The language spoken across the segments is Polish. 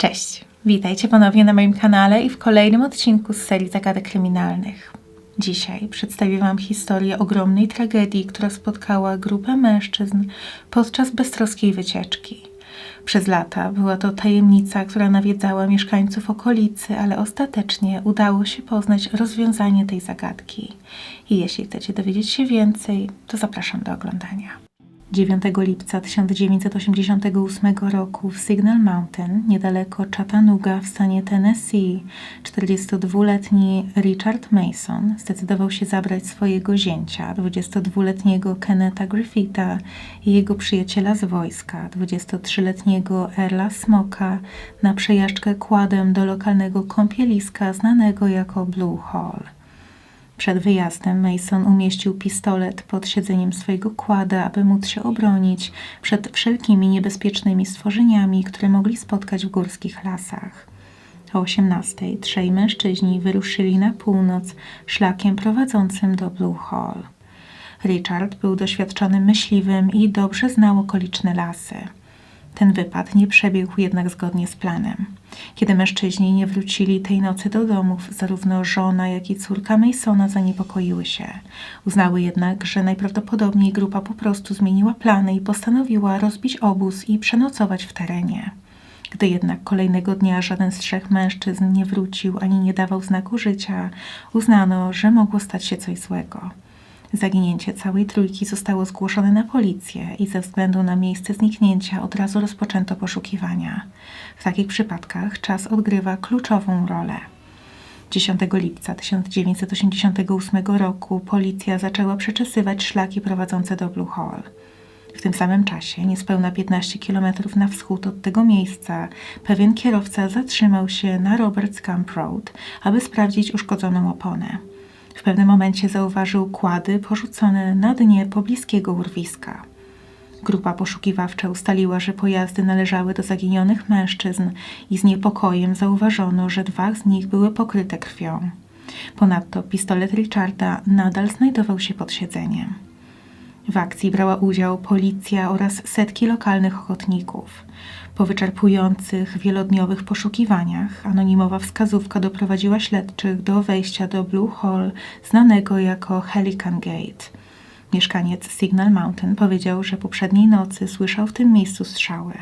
Cześć, witajcie ponownie na moim kanale i w kolejnym odcinku z serii Zagadek Kryminalnych. Dzisiaj przedstawię Wam historię ogromnej tragedii, która spotkała grupę mężczyzn podczas beztroskiej wycieczki. Przez lata była to tajemnica, która nawiedzała mieszkańców okolicy, ale ostatecznie udało się poznać rozwiązanie tej zagadki. I jeśli chcecie dowiedzieć się więcej, to zapraszam do oglądania. 9 lipca 1988 roku w Signal Mountain, niedaleko Chattanooga w stanie Tennessee, 42-letni Richard Mason zdecydował się zabrać swojego zięcia, 22-letniego Kenneta Griffitha i jego przyjaciela z wojska, 23-letniego Erla Smoka, na przejażdżkę kładem do lokalnego kąpieliska znanego jako Blue Hall. Przed wyjazdem Mason umieścił pistolet pod siedzeniem swojego kłada, aby móc się obronić przed wszelkimi niebezpiecznymi stworzeniami, które mogli spotkać w górskich lasach. O 18 trzej mężczyźni wyruszyli na północ szlakiem prowadzącym do Blue Hall. Richard był doświadczonym myśliwym i dobrze znał okoliczne lasy. Ten wypad nie przebiegł jednak zgodnie z planem. Kiedy mężczyźni nie wrócili tej nocy do domów, zarówno żona, jak i córka Masona zaniepokoiły się. Uznały jednak, że najprawdopodobniej grupa po prostu zmieniła plany i postanowiła rozbić obóz i przenocować w terenie. Gdy jednak kolejnego dnia żaden z trzech mężczyzn nie wrócił ani nie dawał znaku życia, uznano, że mogło stać się coś złego. Zaginięcie całej trójki zostało zgłoszone na policję i ze względu na miejsce zniknięcia od razu rozpoczęto poszukiwania. W takich przypadkach czas odgrywa kluczową rolę. 10 lipca 1988 roku policja zaczęła przeczesywać szlaki prowadzące do Blue Hall. W tym samym czasie, niespełna 15 km na wschód od tego miejsca, pewien kierowca zatrzymał się na Roberts Camp Road, aby sprawdzić uszkodzoną oponę. W pewnym momencie zauważył kłady porzucone na dnie pobliskiego urwiska. Grupa poszukiwawcza ustaliła, że pojazdy należały do zaginionych mężczyzn i z niepokojem zauważono, że dwa z nich były pokryte krwią. Ponadto pistolet Richarda nadal znajdował się pod siedzeniem. W akcji brała udział policja oraz setki lokalnych ochotników. Po wyczerpujących, wielodniowych poszukiwaniach anonimowa wskazówka doprowadziła śledczych do wejścia do Blue Hall, znanego jako Helican Gate. Mieszkaniec Signal Mountain powiedział, że poprzedniej nocy słyszał w tym miejscu strzały.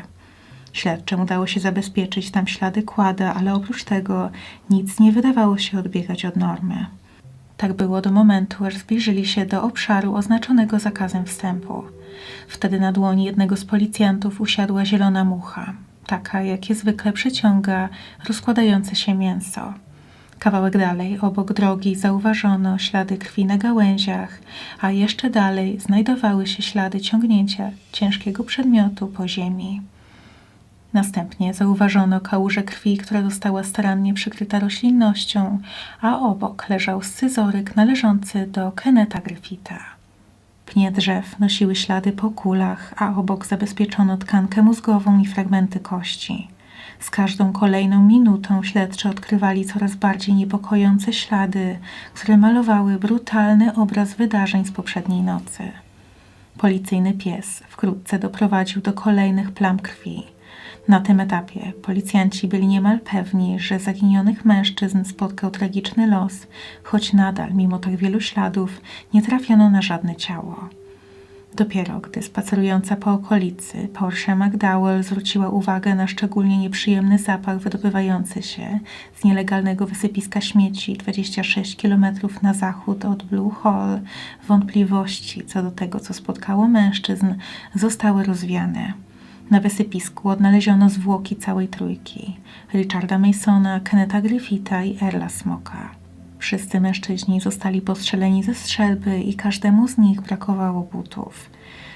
Śledczym udało się zabezpieczyć tam ślady kłada, ale oprócz tego nic nie wydawało się odbiegać od normy. Tak było do momentu, aż zbliżyli się do obszaru oznaczonego zakazem wstępu. Wtedy na dłoni jednego z policjantów usiadła zielona mucha, taka jakie zwykle przyciąga rozkładające się mięso. Kawałek dalej, obok drogi, zauważono ślady krwi na gałęziach, a jeszcze dalej znajdowały się ślady ciągnięcia ciężkiego przedmiotu po ziemi. Następnie zauważono kałużę krwi, która została starannie przykryta roślinnością, a obok leżał scyzoryk należący do Keneta Griffitha. Pnie drzew nosiły ślady po kulach, a obok zabezpieczono tkankę mózgową i fragmenty kości. Z każdą kolejną minutą śledczy odkrywali coraz bardziej niepokojące ślady, które malowały brutalny obraz wydarzeń z poprzedniej nocy. Policyjny pies wkrótce doprowadził do kolejnych plam krwi. Na tym etapie policjanci byli niemal pewni, że zaginionych mężczyzn spotkał tragiczny los, choć nadal, mimo tak wielu śladów, nie trafiono na żadne ciało. Dopiero gdy spacerująca po okolicy Porsche McDowell zwróciła uwagę na szczególnie nieprzyjemny zapach wydobywający się z nielegalnego wysypiska śmieci 26 km na zachód od Blue Hall, wątpliwości co do tego, co spotkało mężczyzn, zostały rozwiane. Na wysypisku odnaleziono zwłoki całej trójki Richarda Masona, Kenneta Griffitha i Erla Smoka. Wszyscy mężczyźni zostali postrzeleni ze strzelby i każdemu z nich brakowało butów.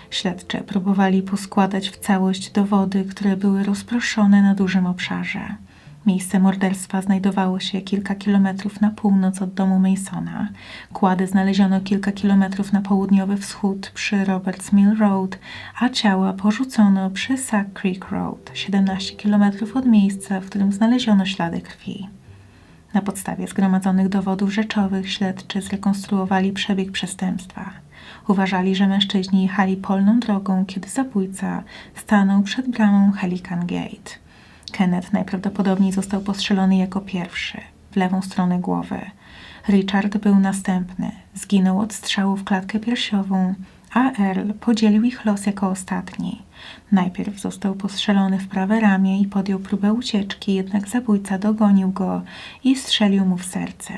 Śledczy próbowali poskładać w całość dowody, które były rozproszone na dużym obszarze. Miejsce morderstwa znajdowało się kilka kilometrów na północ od domu Masona. Kłady znaleziono kilka kilometrów na południowy wschód przy Roberts Mill Road, a ciała porzucono przy Sack Creek Road, 17 kilometrów od miejsca, w którym znaleziono ślady krwi. Na podstawie zgromadzonych dowodów rzeczowych śledczy zrekonstruowali przebieg przestępstwa. Uważali, że mężczyźni jechali polną drogą, kiedy zabójca stanął przed bramą Helican Gate. Kenneth najprawdopodobniej został postrzelony jako pierwszy, w lewą stronę głowy. Richard był następny, zginął od strzału w klatkę piersiową, a Earl podzielił ich los jako ostatni. Najpierw został postrzelony w prawe ramię i podjął próbę ucieczki, jednak zabójca dogonił go i strzelił mu w serce.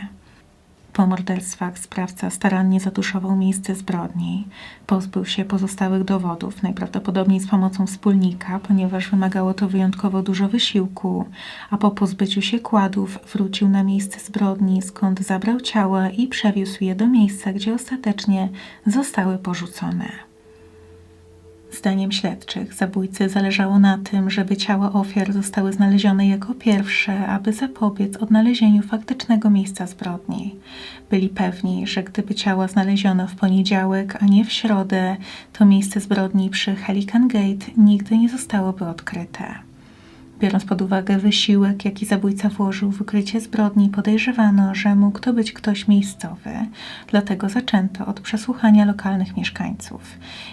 Po morderstwach sprawca starannie zatuszował miejsce zbrodni. Pozbył się pozostałych dowodów, najprawdopodobniej z pomocą wspólnika, ponieważ wymagało to wyjątkowo dużo wysiłku, a po pozbyciu się kładów wrócił na miejsce zbrodni, skąd zabrał ciała i przewiózł je do miejsca, gdzie ostatecznie zostały porzucone. Zdaniem śledczych zabójcy zależało na tym, żeby ciała ofiar zostały znalezione jako pierwsze, aby zapobiec odnalezieniu faktycznego miejsca zbrodni. Byli pewni, że gdyby ciała znaleziono w poniedziałek, a nie w środę, to miejsce zbrodni przy Helican Gate nigdy nie zostałoby odkryte. Biorąc pod uwagę wysiłek, jaki zabójca włożył w wykrycie zbrodni, podejrzewano, że mógł to być ktoś miejscowy, dlatego zaczęto od przesłuchania lokalnych mieszkańców.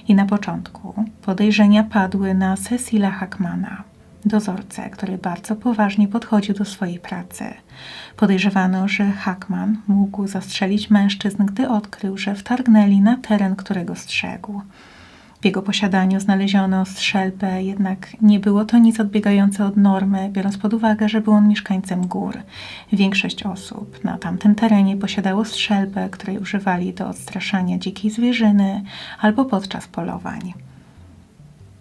I na początku podejrzenia padły na Cecila Hackmana, dozorcę, który bardzo poważnie podchodził do swojej pracy. Podejrzewano, że Hackman mógł zastrzelić mężczyzn, gdy odkrył, że wtargnęli na teren, którego strzegł. W jego posiadaniu znaleziono strzelbę, jednak nie było to nic odbiegające od normy, biorąc pod uwagę, że był on mieszkańcem gór. Większość osób na tamtym terenie posiadało strzelbę, której używali do odstraszania dzikiej zwierzyny albo podczas polowań.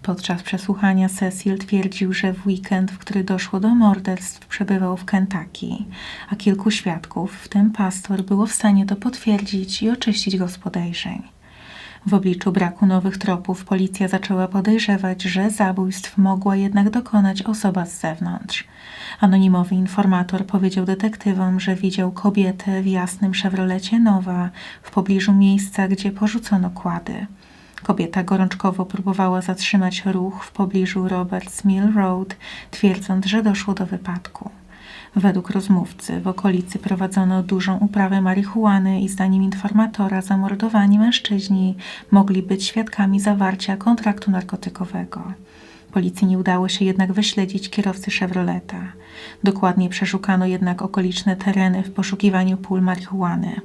Podczas przesłuchania Cecil twierdził, że w weekend, w który doszło do morderstw, przebywał w Kentucky, a kilku świadków, w tym pastor, było w stanie to potwierdzić i oczyścić go z podejrzeń. W obliczu braku nowych tropów policja zaczęła podejrzewać, że zabójstw mogła jednak dokonać osoba z zewnątrz. Anonimowy informator powiedział detektywom, że widział kobietę w jasnym Chevrolecie Nowa w pobliżu miejsca, gdzie porzucono kłady. Kobieta gorączkowo próbowała zatrzymać ruch w pobliżu Roberts Mill Road, twierdząc, że doszło do wypadku. Według rozmówcy w okolicy prowadzono dużą uprawę marihuany i zdaniem informatora zamordowani mężczyźni mogli być świadkami zawarcia kontraktu narkotykowego. Policji nie udało się jednak wyśledzić kierowcy Chevroleta. Dokładnie przeszukano jednak okoliczne tereny w poszukiwaniu pól marihuany.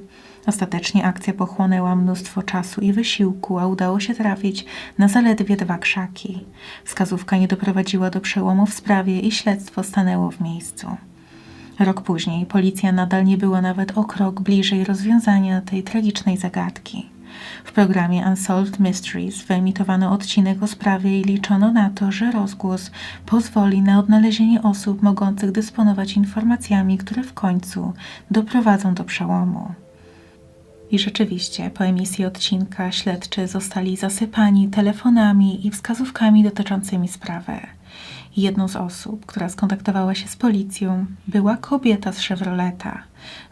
Ostatecznie akcja pochłonęła mnóstwo czasu i wysiłku, a udało się trafić na zaledwie dwa krzaki. Wskazówka nie doprowadziła do przełomu w sprawie i śledztwo stanęło w miejscu. Rok później policja nadal nie była nawet o krok bliżej rozwiązania tej tragicznej zagadki. W programie Unsolved Mysteries wyemitowano odcinek o sprawie i liczono na to, że rozgłos pozwoli na odnalezienie osób mogących dysponować informacjami, które w końcu doprowadzą do przełomu. I rzeczywiście, po emisji odcinka śledczy zostali zasypani telefonami i wskazówkami dotyczącymi sprawy. Jedną z osób, która skontaktowała się z policją, była kobieta z Chevroleta.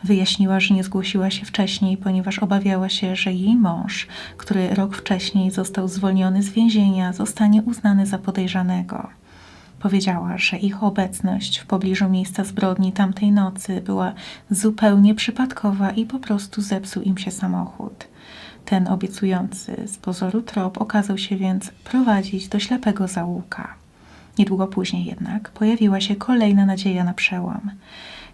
Wyjaśniła, że nie zgłosiła się wcześniej, ponieważ obawiała się, że jej mąż, który rok wcześniej został zwolniony z więzienia, zostanie uznany za podejrzanego. Powiedziała, że ich obecność w pobliżu miejsca zbrodni tamtej nocy była zupełnie przypadkowa i po prostu zepsuł im się samochód. Ten obiecujący z pozoru trop okazał się więc prowadzić do ślepego zaułka. Niedługo później jednak pojawiła się kolejna nadzieja na przełom,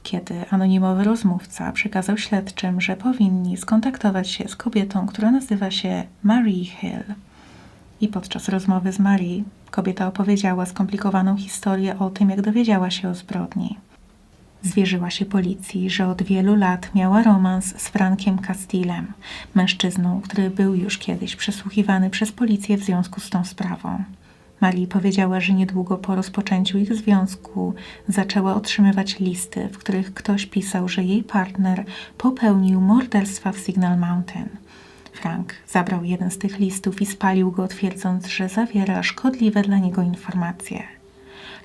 kiedy anonimowy rozmówca przekazał śledczym, że powinni skontaktować się z kobietą, która nazywa się Marie Hill. I podczas rozmowy z Marie kobieta opowiedziała skomplikowaną historię o tym, jak dowiedziała się o zbrodni. Zwierzyła się policji, że od wielu lat miała romans z Frankiem Castillem, mężczyzną, który był już kiedyś przesłuchiwany przez policję w związku z tą sprawą. Marii powiedziała, że niedługo po rozpoczęciu ich związku zaczęła otrzymywać listy, w których ktoś pisał, że jej partner popełnił morderstwa w Signal Mountain. Frank zabrał jeden z tych listów i spalił go, twierdząc, że zawiera szkodliwe dla niego informacje.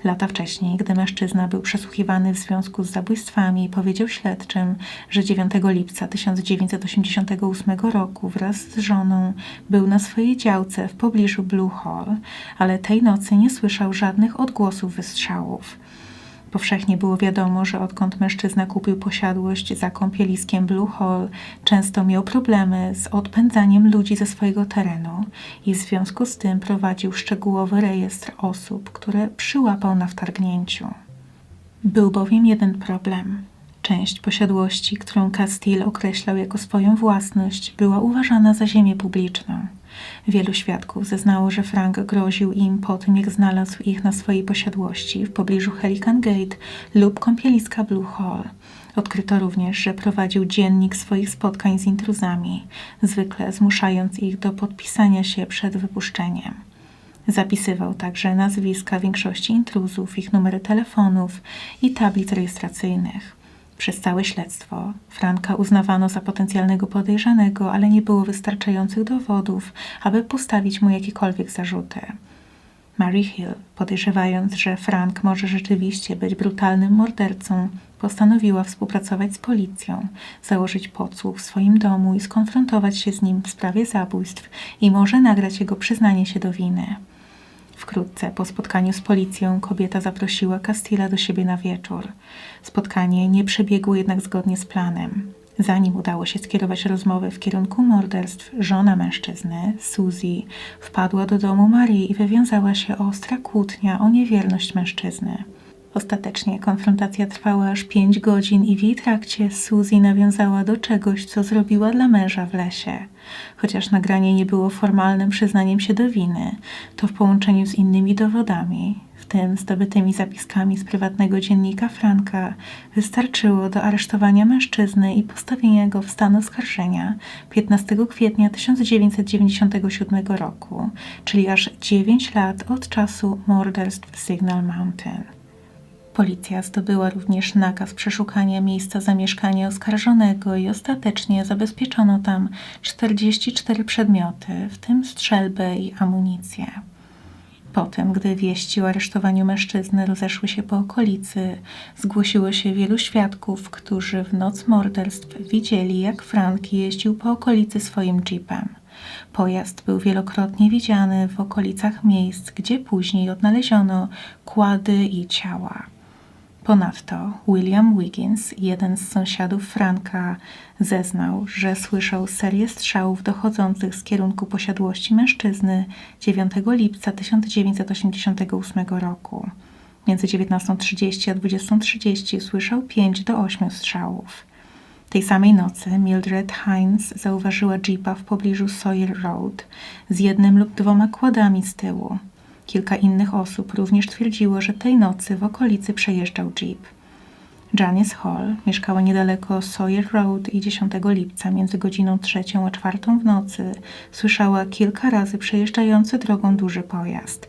Lata wcześniej, gdy mężczyzna był przesłuchiwany w związku z zabójstwami, powiedział śledczym, że 9 lipca 1988 roku wraz z żoną był na swojej działce w pobliżu Blue Hall, ale tej nocy nie słyszał żadnych odgłosów wystrzałów. Powszechnie było wiadomo, że odkąd mężczyzna kupił posiadłość za kąpieliskiem Blue Hall, często miał problemy z odpędzaniem ludzi ze swojego terenu i w związku z tym prowadził szczegółowy rejestr osób, które przyłapał na wtargnięciu. Był bowiem jeden problem. Część posiadłości, którą Castile określał jako swoją własność, była uważana za ziemię publiczną. Wielu świadków zeznało, że Frank groził im po tym, jak znalazł ich na swojej posiadłości w pobliżu Helican Gate lub kąpieliska Blue Hall. Odkryto również, że prowadził dziennik swoich spotkań z intruzami, zwykle zmuszając ich do podpisania się przed wypuszczeniem. Zapisywał także nazwiska większości intruzów, ich numery telefonów i tablic rejestracyjnych. Przez całe śledztwo Franka uznawano za potencjalnego podejrzanego, ale nie było wystarczających dowodów, aby postawić mu jakiekolwiek zarzuty. Mary Hill, podejrzewając, że Frank może rzeczywiście być brutalnym mordercą, postanowiła współpracować z policją, założyć podsłuch w swoim domu i skonfrontować się z nim w sprawie zabójstw i może nagrać jego przyznanie się do winy. Wkrótce po spotkaniu z policją kobieta zaprosiła Castilla do siebie na wieczór. Spotkanie nie przebiegło jednak zgodnie z planem. Zanim udało się skierować rozmowę w kierunku morderstw, żona mężczyzny, Suzy, wpadła do domu Marii i wywiązała się ostra kłótnia o niewierność mężczyzny. Ostatecznie konfrontacja trwała aż pięć godzin i w jej trakcie Suzy nawiązała do czegoś, co zrobiła dla męża w lesie. Chociaż nagranie nie było formalnym przyznaniem się do winy, to w połączeniu z innymi dowodami, w tym zdobytymi zapiskami z prywatnego dziennika Franka, wystarczyło do aresztowania mężczyzny i postawienia go w stan oskarżenia 15 kwietnia 1997 roku, czyli aż 9 lat od czasu morderstw Signal Mountain. Policja zdobyła również nakaz przeszukania miejsca zamieszkania oskarżonego i ostatecznie zabezpieczono tam 44 przedmioty, w tym strzelbę i amunicję. Potem, gdy wieści o aresztowaniu mężczyzny rozeszły się po okolicy, zgłosiło się wielu świadków, którzy w noc morderstw widzieli, jak Frank jeździł po okolicy swoim jeepem. Pojazd był wielokrotnie widziany w okolicach miejsc, gdzie później odnaleziono kłady i ciała. Ponadto William Wiggins, jeden z sąsiadów Franka, zeznał, że słyszał serię strzałów dochodzących z kierunku posiadłości mężczyzny 9 lipca 1988 roku. Między 19.30 a 20.30 słyszał 5 do 8 strzałów. Tej samej nocy Mildred Hines zauważyła jeepa w pobliżu Sawyer Road z jednym lub dwoma kładami z tyłu. Kilka innych osób również twierdziło, że tej nocy w okolicy przejeżdżał jeep. Janice Hall mieszkała niedaleko Sawyer Road i 10 lipca między godziną trzecią a czwartą w nocy słyszała kilka razy przejeżdżający drogą duży pojazd,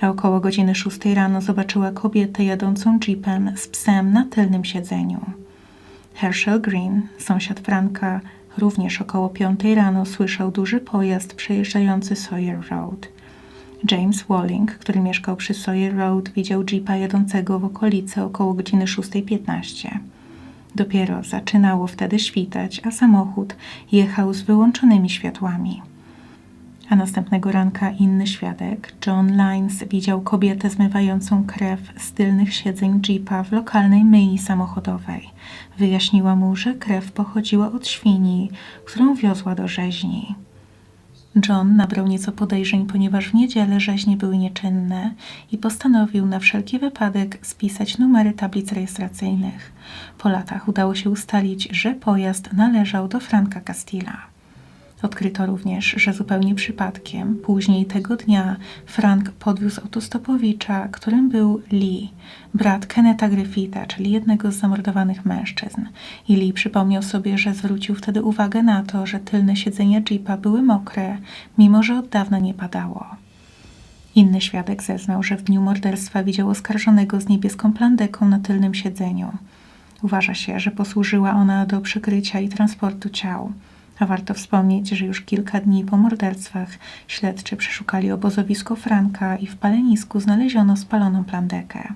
a około godziny 6 rano zobaczyła kobietę jadącą jeepem z psem na tylnym siedzeniu. Herschel Green, sąsiad Franka, również około 5 rano słyszał duży pojazd przejeżdżający Sawyer Road. James Walling, który mieszkał przy Sawyer Road, widział jeepa jadącego w okolicy około godziny 6.15. Dopiero zaczynało wtedy świtać, a samochód jechał z wyłączonymi światłami. A następnego ranka inny świadek, John Lines, widział kobietę zmywającą krew z tylnych siedzeń jeepa w lokalnej myjni samochodowej. Wyjaśniła mu, że krew pochodziła od świni, którą wiozła do rzeźni. John nabrał nieco podejrzeń, ponieważ w niedzielę rzeźnie były nieczynne i postanowił na wszelki wypadek spisać numery tablic rejestracyjnych. Po latach udało się ustalić, że pojazd należał do Franka Castilla. Odkryto również, że zupełnie przypadkiem później tego dnia Frank podwiózł autostopowicza, którym był Lee, brat Kenneta Griffitha, czyli jednego z zamordowanych mężczyzn. I Lee przypomniał sobie, że zwrócił wtedy uwagę na to, że tylne siedzenia jeepa były mokre, mimo że od dawna nie padało. Inny świadek zeznał, że w dniu morderstwa widział oskarżonego z niebieską plandeką na tylnym siedzeniu. Uważa się, że posłużyła ona do przykrycia i transportu ciał. A warto wspomnieć, że już kilka dni po morderstwach śledczy przeszukali obozowisko Franka i w palenisku znaleziono spaloną plandekę.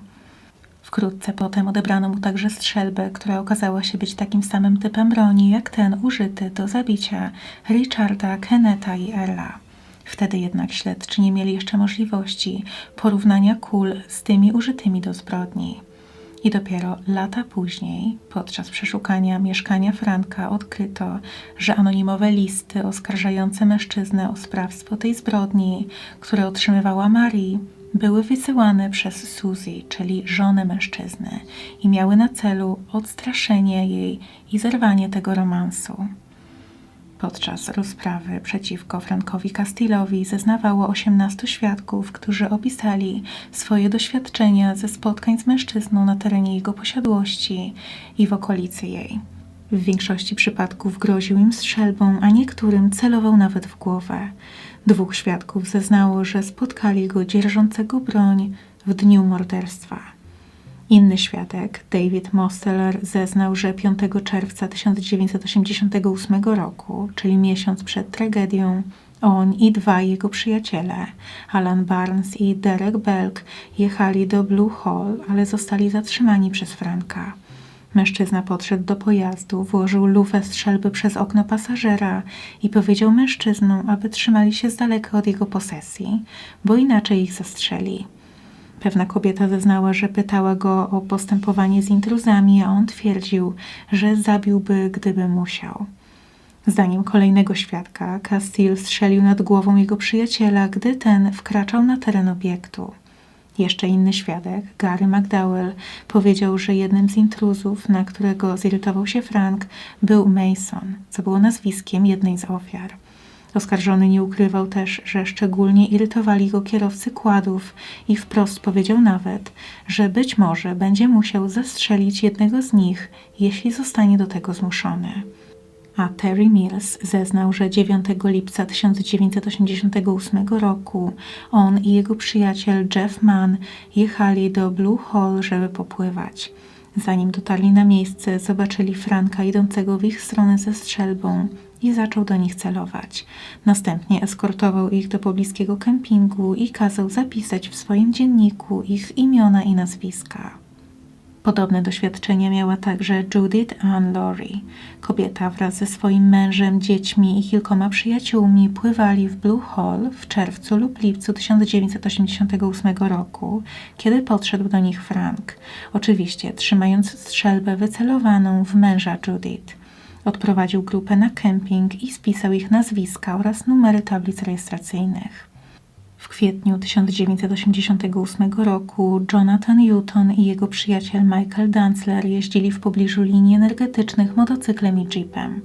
Wkrótce potem odebrano mu także strzelbę, która okazała się być takim samym typem broni jak ten użyty do zabicia Richarda, Kenneta i Erla. Wtedy jednak śledczy nie mieli jeszcze możliwości porównania kul z tymi użytymi do zbrodni. I dopiero lata później, podczas przeszukania mieszkania Franka, odkryto, że anonimowe listy oskarżające mężczyznę o sprawstwo tej zbrodni, które otrzymywała Marii, były wysyłane przez Suzy, czyli żonę mężczyzny, i miały na celu odstraszenie jej i zerwanie tego romansu. Podczas rozprawy przeciwko Frankowi Castillowi zeznawało 18 świadków, którzy opisali swoje doświadczenia ze spotkań z mężczyzną na terenie jego posiadłości i w okolicy jej. W większości przypadków groził im strzelbą, a niektórym celował nawet w głowę. Dwóch świadków zeznało, że spotkali go dzierżącego broń w dniu morderstwa. Inny świadek, David Mosteller, zeznał, że 5 czerwca 1988 roku, czyli miesiąc przed tragedią, on i dwaj jego przyjaciele, Alan Barnes i Derek Belk, jechali do Blue Hall, ale zostali zatrzymani przez Franka. Mężczyzna podszedł do pojazdu, włożył lufę strzelby przez okno pasażera i powiedział mężczyznom, aby trzymali się z daleka od jego posesji, bo inaczej ich zastrzeli. Pewna kobieta zeznała, że pytała go o postępowanie z intruzami, a on twierdził, że zabiłby, gdyby musiał. Zdaniem kolejnego świadka, Castile strzelił nad głową jego przyjaciela, gdy ten wkraczał na teren obiektu. Jeszcze inny świadek, Gary McDowell, powiedział, że jednym z intruzów, na którego zirytował się Frank, był Mason, co było nazwiskiem jednej z ofiar. Oskarżony nie ukrywał też, że szczególnie irytowali go kierowcy kładów i wprost powiedział nawet, że być może będzie musiał zastrzelić jednego z nich, jeśli zostanie do tego zmuszony. A Terry Mills zeznał, że 9 lipca 1988 roku on i jego przyjaciel Jeff Mann jechali do Blue Hall, żeby popływać. Zanim dotarli na miejsce, zobaczyli Franka idącego w ich stronę ze strzelbą i zaczął do nich celować. Następnie eskortował ich do pobliskiego kempingu i kazał zapisać w swoim dzienniku ich imiona i nazwiska. Podobne doświadczenie miała także Judith Ann Laurie. Kobieta wraz ze swoim mężem, dziećmi i kilkoma przyjaciółmi pływali w Blue Hall w czerwcu lub lipcu 1988 roku, kiedy podszedł do nich Frank, oczywiście trzymając strzelbę wycelowaną w męża Judith. Odprowadził grupę na kemping i spisał ich nazwiska oraz numery tablic rejestracyjnych. W kwietniu 1988 roku Jonathan Newton i jego przyjaciel Michael Dantzler jeździli w pobliżu linii energetycznych motocyklem i jeepem.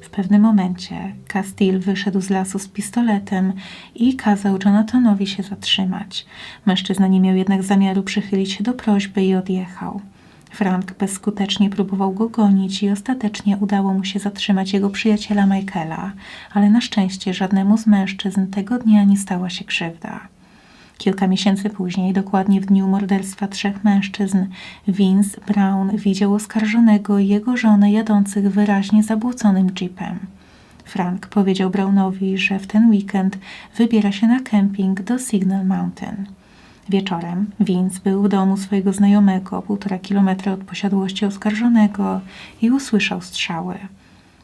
W pewnym momencie Castile wyszedł z lasu z pistoletem i kazał Jonathanowi się zatrzymać. Mężczyzna nie miał jednak zamiaru przychylić się do prośby i odjechał. Frank bezskutecznie próbował go gonić i ostatecznie udało mu się zatrzymać jego przyjaciela Michaela, ale na szczęście żadnemu z mężczyzn tego dnia nie stała się krzywda. Kilka miesięcy później, dokładnie w dniu morderstwa trzech mężczyzn, Vince Brown widział oskarżonego i jego żonę jadących wyraźnie zabłóconym jeepem. Frank powiedział Brownowi, że w ten weekend wybiera się na kemping do Signal Mountain. Wieczorem Vince był w domu swojego znajomego, półtora kilometra od posiadłości oskarżonego i usłyszał strzały.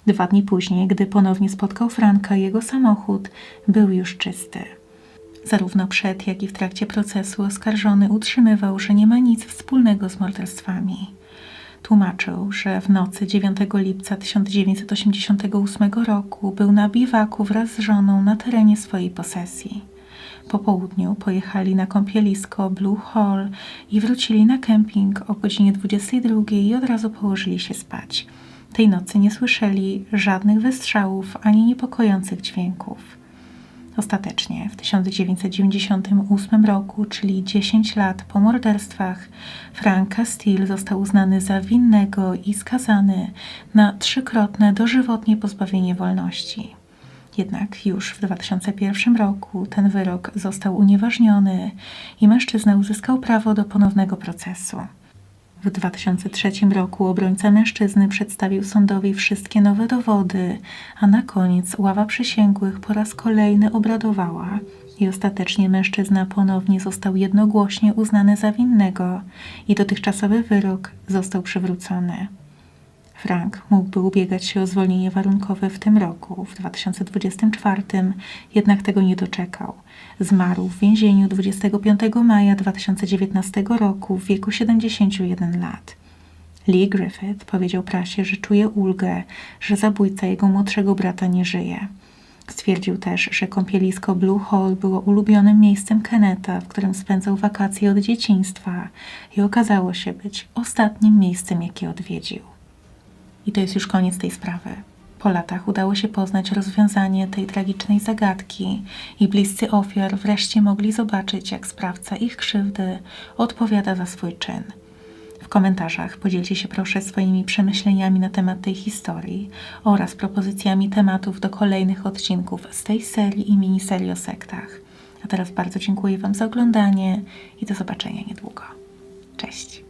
Dwa dni później, gdy ponownie spotkał Franka, jego samochód był już czysty. Zarówno przed, jak i w trakcie procesu oskarżony utrzymywał, że nie ma nic wspólnego z morderstwami. Tłumaczył, że w nocy 9 lipca 1988 roku był na biwaku wraz z żoną na terenie swojej posesji. Po południu pojechali na kąpielisko Blue Hall i wrócili na kemping o godzinie 22 i od razu położyli się spać. Tej nocy nie słyszeli żadnych wystrzałów ani niepokojących dźwięków. Ostatecznie w 1998 roku, czyli 10 lat po morderstwach, Frank Castile został uznany za winnego i skazany na trzykrotne dożywotnie pozbawienie wolności. Jednak już w 2001 roku ten wyrok został unieważniony i mężczyzna uzyskał prawo do ponownego procesu. W 2003 roku obrońca mężczyzny przedstawił sądowi wszystkie nowe dowody, a na koniec ława przysięgłych po raz kolejny obradowała i ostatecznie mężczyzna ponownie został jednogłośnie uznany za winnego i dotychczasowy wyrok został przywrócony. Frank mógłby ubiegać się o zwolnienie warunkowe w tym roku, w 2024, jednak tego nie doczekał. Zmarł w więzieniu 25 maja 2019 roku w wieku 71 lat. Lee Griffith powiedział prasie, że czuje ulgę, że zabójca jego młodszego brata nie żyje. Stwierdził też, że kąpielisko Blue Hole było ulubionym miejscem Keneta, w którym spędzał wakacje od dzieciństwa i okazało się być ostatnim miejscem, jakie odwiedził. I to jest już koniec tej sprawy. Po latach udało się poznać rozwiązanie tej tragicznej zagadki i bliscy ofiar wreszcie mogli zobaczyć, jak sprawca ich krzywdy odpowiada za swój czyn. W komentarzach podzielcie się proszę swoimi przemyśleniami na temat tej historii oraz propozycjami tematów do kolejnych odcinków z tej serii i miniserii o sektach. A teraz bardzo dziękuję Wam za oglądanie i do zobaczenia niedługo. Cześć!